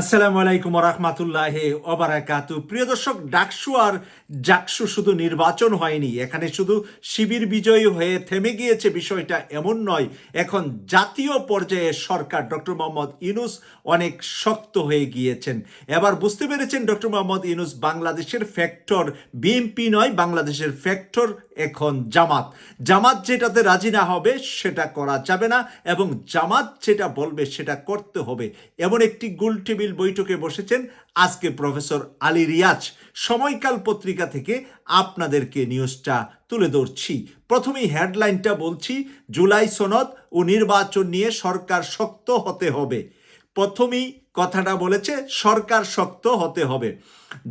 আসসালামু আলাইকুম রহমাতুল্লাহ ওবারাকাতু প্রিয় দর্শক, ডাকসু আর জাকসু শুধু নির্বাচন হয়নি, এখানে শুধু শিবির বিজয়ী হয়ে থেমে গিয়েছে বিষয়টা এমন নয়, এখন জাতীয় পর্যায়ে সরকার ডক্টর মোহাম্মদ ইনুস অনেক শক্ত হয়ে গিয়েছেন। এবার বুঝতে পেরেছেন ডক্টর মোহাম্মদ ইনুস বাংলাদেশের ফ্যাক্টর, বিএনপি নয়, বাংলাদেশের ফ্যাক্টর এখন জামাত। জামাত যেটাতে রাজি না হবে, সেটা করা যাবে না এবং জামাত যেটা বলবে, সেটা করতে হবে। এমন একটি গোল টেবিল বৈঠকে বসেছেন আজকে প্রফেসর আলী রিয়াজ। সময়কাল পত্রিকা থেকে আপনাদেরকে নিউজটা তুলে ধরছি। প্রথমেই হেডলাইনটা বলছি, জুলাই সনদ ও নির্বাচন নিয়ে সরকার শক্ত হতে হবে। প্রথমেই কথাটা বলেছে, সরকার শক্ত হতে হবে।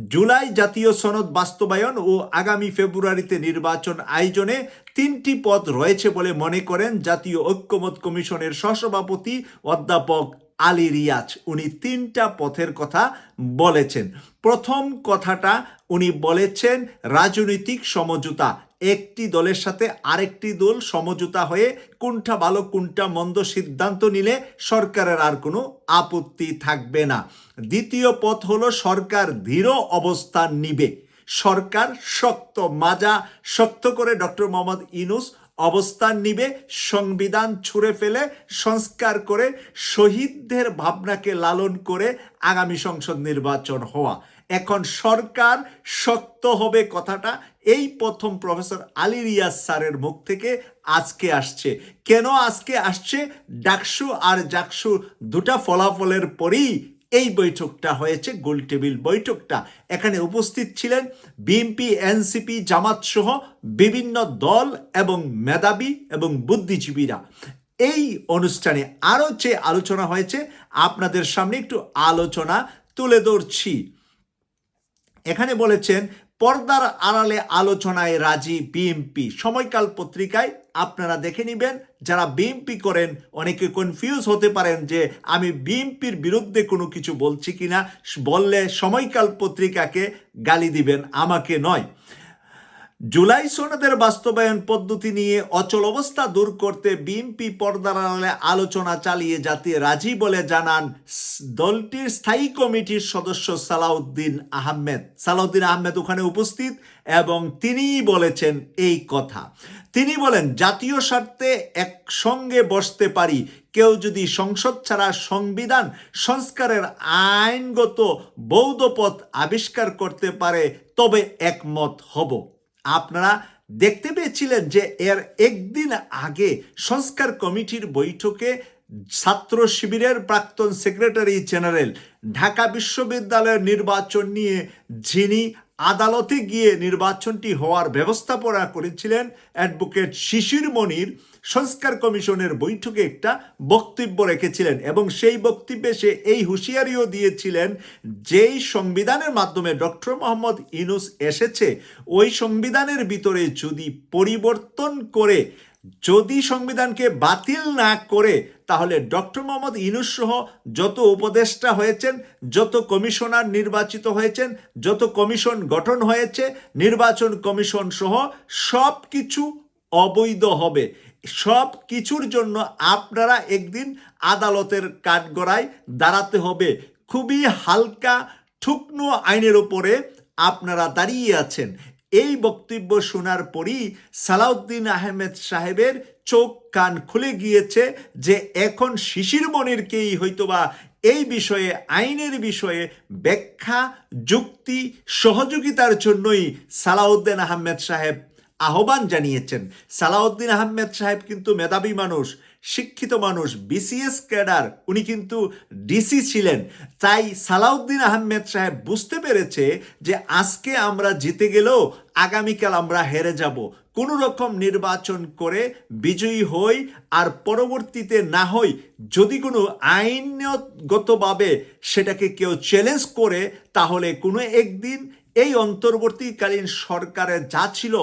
জুলাই জাতীয় সনদ বাস্তবায়ন ও আগামী ফেব্রুয়ারিতে নির্বাচন আয়োজনে তিনটি পদ রয়েছে বলে মনে করেন জাতীয় ঐক্যমত কমিশনের সহসভাপতি অধ্যাপক আলী রিয়াজ। উনি তিনটা পথের কথা বলেছেন। প্রথম কথাটা উনি বলেছেন, রাজনৈতিক সমঝোতা। একটি দলের সাথে আরেকটি দল সমঝোতা হয়ে কোনটা ভালো, কোনটা মন্দ সিদ্ধান্ত নিলে সরকারের আর কোনো আপত্তি থাকবে না। দ্বিতীয় পথ হলো সরকার দৃঢ় অবস্থান নিবে। সরকার শক্ত মাজা, শক্ত করে ডক্টর মোহাম্মদ ইনুস অবস্থান নিবে, সংবিধান ছুঁড়ে ফেলে, সংস্কার করে, শহীদদের ভাবনাকে লালন করে আগামী সংসদ নির্বাচন হওয়া। এখন সরকার শক্ত হবে কথাটা। এই প্রথম প্রফেসর আলী রিয়াজ স্যারের মুখ থেকে আজকে আসছে। কেন আজকে আসছে? ডাকসু আর জাকসু দুটা ফলাফলের পরেই এই বৈঠকটা হয়েছে, গোল টেবিল বৈঠকটা। এখানে উপস্থিত ছিলেন বিএনপি, এনসিপি, জামাত সহ বিভিন্ন দল এবং মেধাবী এবং বুদ্ধিজীবীরা। এই অনুষ্ঠানে আরও যে আলোচনা হয়েছে, আপনাদের সামনে একটু আলোচনা তুলে ধরছি। এখানে বলেছেন, পর্দার আড়ালে আলোচনায় রাজি বিএমপি। সময়কাল পত্রিকায় আপনারা দেখে নেবেন, যারা বিএমপি করেন, অনেকে কনফিউজ হতে পারেন যে আমি বিএমপির বিরুদ্ধে কোনো কিছু বলছি কিনা, বললে সময়কাল পত্রিকাকে গালি দিবেন, আমাকে নয়। জুলাই সনদের বাস্তবায়ন পদ্ধতি নিয়ে অচল অবস্থা দূর করতে বিএনপি পর্দার আড়ালে আলোচনা চালিয়ে যাতে রাজি বলে জানান দলটির স্থায়ী কমিটির সদস্য সালাউদ্দিন আহমেদ। সালাউদ্দিন আহমেদ ওখানে উপস্থিত এবং তিনিই বলেছেন এই কথা। তিনি বলেন, জাতীয় স্বার্থে একসঙ্গে বসতে পারি। কেউ যদি সংসদ ছাড়া সংবিধান, সংস্কারের আইনগত বৌদ্ধ পথ আবিষ্কার করতে পারে, তবে একমত হব। আপনারা দেখতে পেয়েছিলেন যে এর একদিন আগে সংস্কার কমিটির বৈঠকে ছাত্র শিবিরের প্রাক্তন সেক্রেটারি জেনারেল ঢাকা বিশ্ববিদ্যালয়ের নির্বাচন নিয়ে যিনি আদালতে গিয়ে নির্বাচনটি হওয়ার ব্যবস্থাপনা করেছিলেন অ্যাডভোকেট শিশির মনির। সংস্কার কমিশনের বৈঠকে একটা বক্তব্য রেখেছিলেন এবং সেই বক্তব্যে সে এই হুঁশিয়ারিও দিয়েছিলেন, যেই সংবিধানের মাধ্যমে ডক্টর মোহাম্মদ ইনুস এসেছে, ওই সংবিধানের ভিতরে যদি পরিবর্তন করে যদি সংবিধানকে বাতিল না করে, তাহলে ডক্টর মোহাম্মদ ইনুস সহ যত উপদেষ্টা হয়েছেন, যত কমিশনার নির্বাচিত হয়েছেন, যত কমিশন গঠন হয়েছে, নির্বাচন কমিশন সহ সব কিছু অবৈধ হবে। সব কিছুর জন্য আপনারা একদিন আদালতের কাঠগড়ায় দাঁড়াতে হবে। খুবই হালকা, ঠুকনো আইনের উপরে আপনারা দাঁড়িয়ে আছেন। এই বক্তব্য শোনার পরই সালাউদ্দিন আহমেদ সাহেবের চোখ কান খুলে গিয়েছে যে এখন শিশির মনিরকেই হয়তোবা এই বিষয়ে, আইনের বিষয়ে ব্যাখ্যা, যুক্তি, সহযোগিতার জন্যই সালাউদ্দিন আহমেদ সাহেব আহ্বান জানিয়েছেন। সালাউদ্দিন আহমেদ সাহেব কিন্তু মেধাবী মানুষ, শিক্ষিত মানুষ বিসিএস ক্যাডার, উনি কিন্তু ডিসি ছিলেন। তাই সালাউদ্দিন আহমেদ সাহেব বুঝতে পেরেছে যে আজকে আমরা জিতে গেলেও আগামীকাল আমরা হেরে যাব। কোনো রকম নির্বাচন করে বিজয়ী হই আর পরবর্তীতে না হই যদি কোনো আইনগতভাবে সেটাকে কেউ চ্যালেঞ্জ করে, তাহলে কোনো একদিন এই অন্তর্বর্তীকালীন সরকারের যা ছিল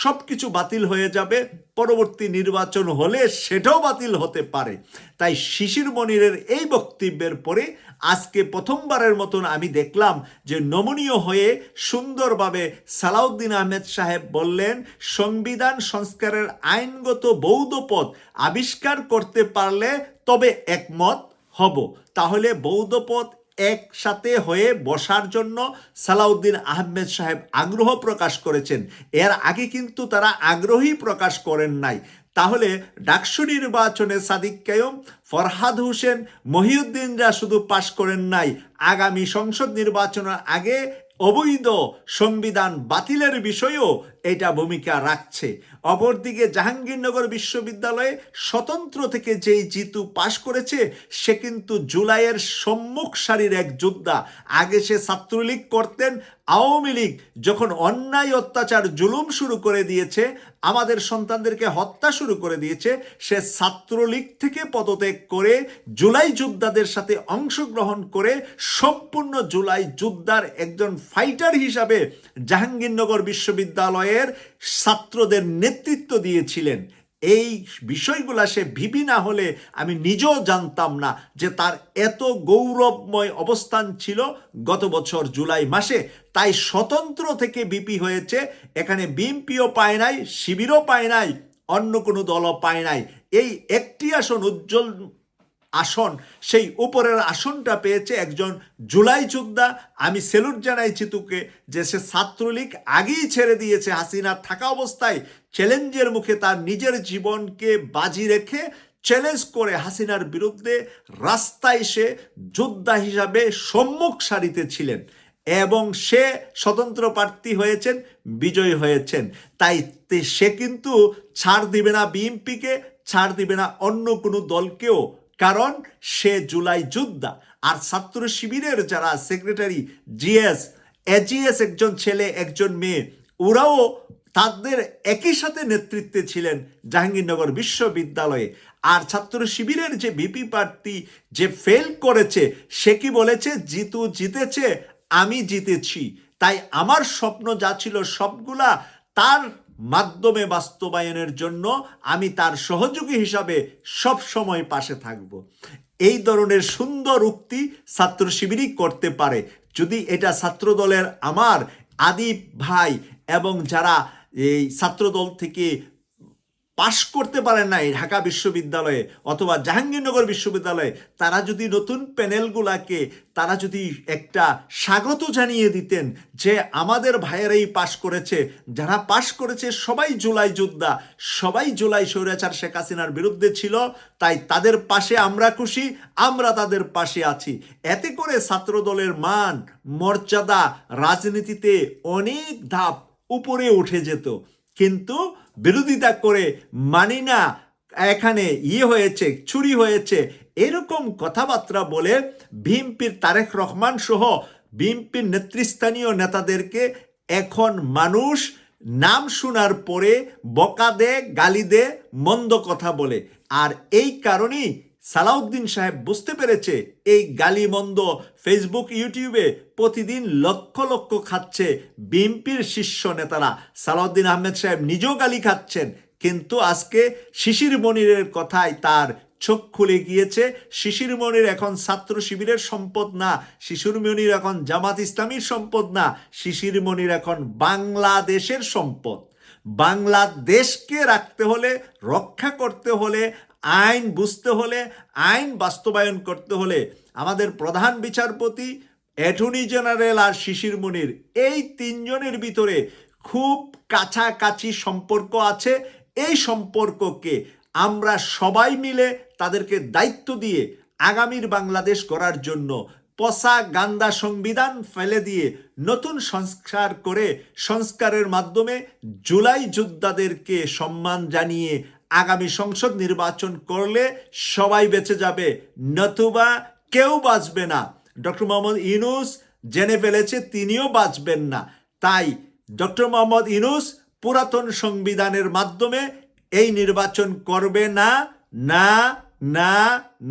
সব কিছু বাতিল হয়ে যাবে। পরবর্তী নির্বাচন হলে সেটাও বাতিল হতে পারে। তাই শিশির মনিরের এই বক্তব্যের পরে আজকে প্রথমবারের মতন আমি দেখলাম যে নমনীয় হয়ে সুন্দরভাবে সালাউদ্দিন আহমেদ সাহেব বললেন, সংবিধান সংস্কারের আইনগত বৌদ্ধ পথ আবিষ্কার করতে পারলে তবে একমত হব। তাহলে বৌদ্ধ পথ একসাথে হয়ে বসার জন্য সালাউদ্দিন আহমেদ সাহেব আগ্রহ প্রকাশ করেছেন। এর আগে কিন্তু তারা আগ্রহী প্রকাশ করেন নাই। তাহলে ডাকসু নির্বাচনে সাদিক কায়ুম, ফরহাদ হোসেন, মহিউদ্দিনরা শুধু পাশ করেন নাই। আগামী সংসদ নির্বাচনের আগে অবৈধ সংবিধান বাতিলের বিষয়েও এটা ভূমিকা রাখছে। অপরদিকে জাহাঙ্গীরনগর বিশ্ববিদ্যালয়ে স্বতন্ত্র থেকে যেই জিতু পাশ করেছে, সে কিন্তু জুলাইয়ের সম্মুখ সারির এক যোদ্ধা। আগে সে ছাত্রলীগ করতেন, আওয়ামী লীগ যখন অন্যায় অত্যাচার জুলুম শুরু করে দিয়েছে, আমাদের সন্তানদেরকে হত্যা শুরু করে দিয়েছে, সে ছাত্রলীগ থেকে পদত্যাগ করে জুলাই যোদ্ধাদের সাথে অংশগ্রহণ করে সম্পূর্ণ জুলাই যোদ্ধার একজন ফাইটার হিসাবে জাহাঙ্গীরনগর বিশ্ববিদ্যালয়ের ছাত্রদের নেতৃত্ব দিয়েছিলেন। এই বিষয়গুলা সে ভিপি না হলে আমি নিজেও জানতাম না যে তার এত গৌরবময় অবস্থান ছিল গত বছর জুলাই মাসে। তাই স্বতন্ত্র থেকে বিপি হয়েছে। এখানে বিএমপিও পায় নাই, শিবিরও পায় নাই, অন্য কোনো দলও পায় নাই। এই একটি আসন উজ্জ্বল আসন, সেই উপরের আসনটা পেয়েছে একজন জুলাই যোদ্ধা। আমি সেলুট জানাই চিতুকে যে সে ছাত্রলীগ আগেই ছেড়ে দিয়েছে। হাসিনা থাকা অবস্থায় চ্যালেঞ্জের মুখে তার নিজের জীবনকে বাজি রেখে চ্যালেঞ্জ করে হাসিনার বিরুদ্ধে রাস্তায় সে যোদ্ধা হিসাবে সম্মুখ সারিতে ছিলেন এবং সে স্বতন্ত্র প্রার্থী হয়েছেন, বিজয়ী হয়েছেন। তাই সে কিন্তু ছাড় দিবে না বিএনপিকে, ছাড় দিবে না অন্য কোনো দলকেও। কারণ সে জুলাই যোদ্ধা। আর ছাত্র শিবিরের যারা সেক্রেটারি জিএস, এজিএস একজন ছেলে, একজন মেয়ে, ওরাও তাদের একই সাথে নেতৃত্বে ছিলেন জাহাঙ্গীরনগর বিশ্ববিদ্যালয়ে। আর ছাত্র শিবিরের যে বিপি প্রার্থী যে ফেল করেছে, সে কি বলেছে? জিতু জিতেছে, আমি জিতেছি। তাই আমার স্বপ্ন যা ছিল সবগুলা তার মাধ্যমে বাস্তবায়নের জন্য আমি তার সহযোগী হিসাবে সব সময় পাশে থাকব। এই ধরনের সুন্দর উক্তি ছাত্র শিবিরই করতে পারে। যদি এটা ছাত্রদলের আমার আদিব ভাই এবং যারা এই ছাত্রদল থেকে পাশ করতে পারেন নাই ঢাকা বিশ্ববিদ্যালয়ে অথবা জাহাঙ্গীরনগর বিশ্ববিদ্যালয়ে, তারা যদি নতুন প্যানেলগুলাকে, তারা যদি একটা স্বাগত জানিয়ে দিতেন যে আমাদের ভাইয়েরাই পাশ করেছে। যারা পাশ করেছে সবাই জুলাই যোদ্ধা, সবাই জুলাই স্বৈরাচার শেখ হাসিনার বিরুদ্ধে ছিল, তাই তাদের পাশে আমরা খুশি, আমরা তাদের পাশে আছি। এতে করে ছাত্রদলের মান, মর্যাদা, রাজনীতিতে অনেক ধাপ উপরে উঠে যেত। কিন্তু বিরোধিতা করে মানি না এখানে ইয়ে হয়েছে, চুরি হয়েছে, এরকম কথাবার্তা বলে বিএনপির তারেক রহমান সহ বিএনপির নেতৃস্থানীয় নেতাদেরকে এখন মানুষ নাম শোনার পরে বকা দে, গালি দে, মন্দ কথা বলে। আর এই কারণেই সালাউদ্দিন সাহেব বুঝতে পেরেছে এই গালি গালিমন্দ ফেসবুক ইউটিউবে প্রতিদিন লক্ষ লক্ষ খাচ্ছে বিএনপির শীর্ষ নেতারা। সালাউদ্দিন আহমেদ সাহেব নিজেও গালি খাচ্ছেন, কিন্তু আজকে শিশির মনিরের কথায় তার চোখ খুলে গিয়েছে। শিশির মনির এখন ছাত্র শিবিরের সম্পদ না, শিশির মনির এখন জামাত ইসলামীর সম্পদ না, শিশির মনির এখন বাংলাদেশের সম্পদ। বাংলাদেশকে রাখতে হলে, রক্ষা করতে হলে আইন বুঝতে হলে, আইন বাস্তবায়ন করতে হলে আমাদের প্রধান বিচারপতি, অ্যাটর্নি জেনারেল আর শিশির মনির, এই তিনজনের ভিতরে খুব কাছাকাছি সম্পর্ক আছে। এই সম্পর্ককে আমরা সবাই মিলে তাদেরকে দায়িত্ব দিয়ে আগামীর বাংলাদেশ করার জন্য পসা গান্দা সংবিধান ফেলে দিয়ে নতুন সংস্কার করে, সংস্কারের মাধ্যমে জুলাই যোদ্ধাদেরকে সম্মান জানিয়ে আগামী সংসদ নির্বাচন করলে সবাই বেঁচে যাবে। নতুবা কেউ বাঁচবে না। ডক্টর মোহাম্মদ ইউনুস জেনে ফেলেছে, তিনিও বাঁচবেন না। তাই ডক্টর মোহাম্মদ ইউনুস পুরাতন সংবিধানের মাধ্যমে এই নির্বাচন করবে না না না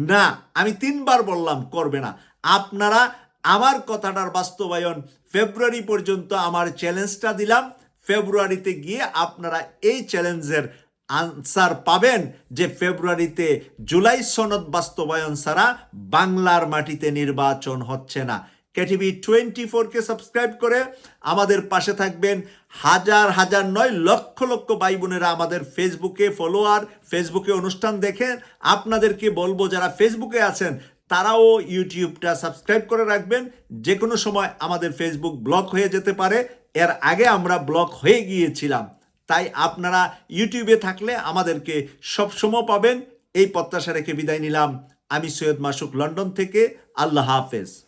না। আমি তিনবার বললাম, করবে না। আপনারা আমার কথাটার বাস্তবায়ন ফেব্রুয়ারি পর্যন্ত আমার চ্যালেঞ্জটা দিলাম। ফেব্রুয়ারিতে গিয়ে আপনারা এই চ্যালেঞ্জের আনসার পাবেন যে ফেব্রুয়ারিতে জুলাই সনদ বাস্তবায়ন ছাড়া বাংলার মাটিতে নির্বাচন হচ্ছে না। কেটিভি টোয়েন্টি ফোরকে সাবস্ক্রাইব করে আমাদের পাশে থাকবেন। হাজার হাজার নয় লক্ষ লক্ষ ভাই বোনেরা আমাদের ফেসবুকে ফলোয়ার, ফেসবুকে অনুষ্ঠান দেখেন। আপনাদেরকে বলব, যারা ফেসবুকে আছেন, তারাও ইউটিউবটা সাবস্ক্রাইব করে রাখবেন। যে কোনো সময় আমাদের ফেসবুক ব্লক হয়ে যেতে পারে। এর আগে আমরা ব্লক হয়ে গিয়েছিলাম। তাই আপনারা ইউটিউবে থাকলে আমাদেরকে সবসময় পাবেন। এই প্রত্যাশা রেখে বিদায় নিলাম। আমি সৈয়দ মাসুক লন্ডন থেকে। আল্লাহ হাফেজ।